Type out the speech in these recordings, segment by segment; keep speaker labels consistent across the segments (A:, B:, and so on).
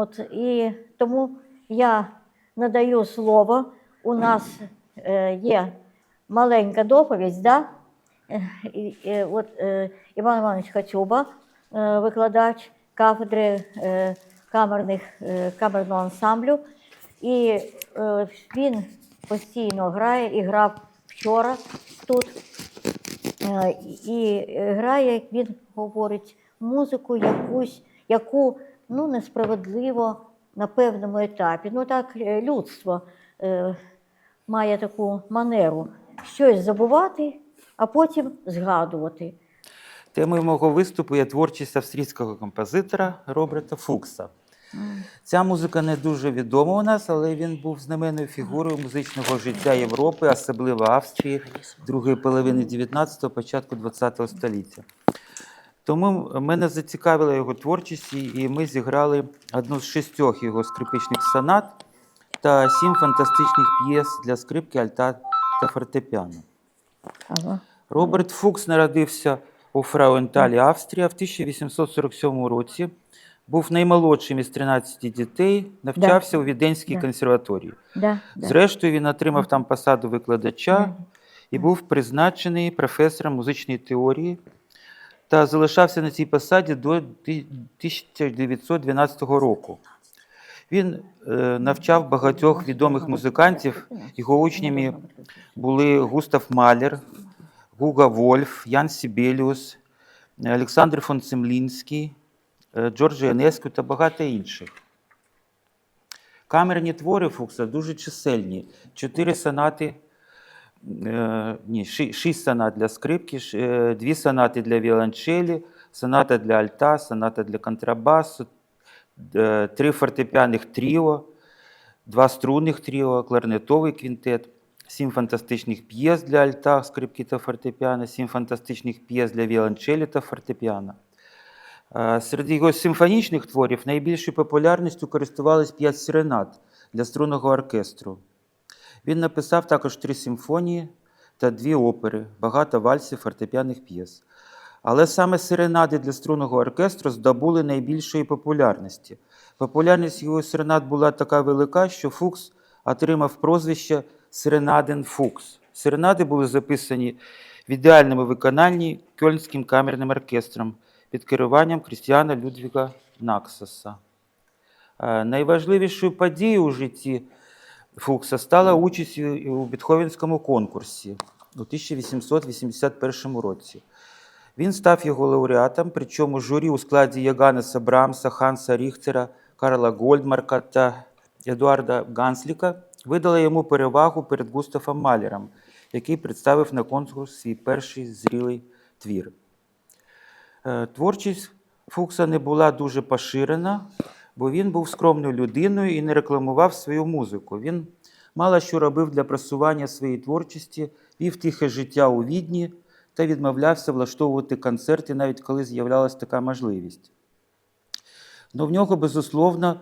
A: От, і тому я надаю слово. У нас е, є маленька доповідь, да? Е, і, і, от, е, Іван Іванович Хацюба, е, викладач кафедри е, камерних, е, камерного ансамблю. І е, він постійно грає і грав вчора тут. Е, І е, грає, як він говорить, музику якусь, яку ну, несправедливо на певному етапі. Ну так е, людство е, має таку манеру щось забувати, а потім згадувати.
B: Темою мого виступу є творчість австрійського композитора Роберта Фукса. Ця музика не дуже відома у нас, але він був знаменною фігурою музичного життя Європи, особливо Австрії, другої половини 19-го, початку 20-го століття. Тому мене зацікавила його творчість, і ми зіграли одну з шістьох його скрипичних сонат та сім фантастичних п'єс для скрипки, альта та фортепіано.
A: Ага.
B: Роберт Фукс народився у Фрауенталі, Австрія в 1847 році. Був наймолодшим із 13 дітей, навчався у Віденській
A: Да.
B: консерваторії.
A: Да, да.
B: Зрештою, він отримав там посаду викладача
A: Мгм.
B: і був призначений професором музичної теорії та залишався на цій посаді до 1912 року. Він е, навчав багатьох відомих музикантів. Його учнями були Густав Малер, Гуга Вольф, Ян Сібеліус, Олександр фон Цемлінський, е, Джорджо Янеску та багато інших. Камерні твори Фукса дуже чисельні. Чотири сонати, ні, шість сонат для скрипки, е, дві сонати для віолончелі, соната для альта, соната для контрабасу, е, три фортепіаних тріо, два струнних тріо, кларнетовий квінтет, сім фантастичних п'єс для альта, скрипки та фортепіано, сім фантастичних п'єс для віолончелі та фортепіано. Е, Серед його симфонічних творів найбільшою популярністю користувались п'ять серенад для струнного оркестру. Він написав також три симфонії та дві опери, багато вальсів, фортепіаних п'єс. Але саме серенади для струнного оркестру здобули найбільшої популярності. Популярність його серенад була така велика, що Фукс отримав прозвище Серенаден Фукс. Серенади були записані в ідеальному виконанні Кьольнським камерним оркестром під керуванням Крістіана Людвіга Наксоса. Е, Найважливішою подією у житті Фукса стала участь у- у Бетховенському конкурсі у 1881 році. Він став його лауреатом, причому журі у складі Яганеса Брамса, Ханса Ріхтера, Карла Гольдмарка та Едуарда Гансліка видали йому перевагу перед Густафом Малером, який представив на конкурс свій перший зрілий твір. Е, Творчість Фукса не була дуже поширена, бо він був скромною людиною і не рекламував свою музику. Він мало що робив для просування своєї творчості, вів тихе життя у відні та відмовлявся влаштовувати концерти, навіть коли з'являлася така можливість. Ну, в нього, безусловно,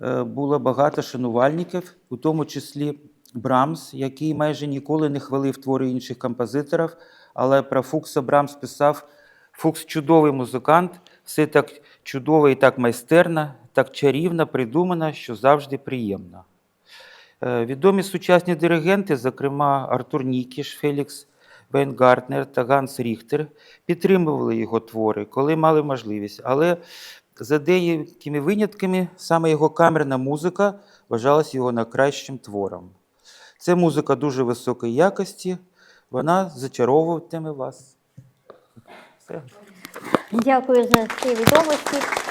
B: е, було багато шанувальників, у тому числі Брамс, який майже ніколи не хвалив твори інших композиторів, але про Фукса Брамс писав: Фукс чудовий музикант, все так чудово і так майстерно, так чарівно придумано, що завжди приємно. Е, Відомі сучасні диригенти, зокрема Артур Нікіш, Фелікс Вейнгартнер та Ганс Ріхтер, підтримували його твори, коли мали можливість. Але за деякими винятками саме його камерна музика вважалась його найкращим твором. Це музика дуже високої якості, вона зачаровуватиме вас. Все.
A: Дякую за ці відомості.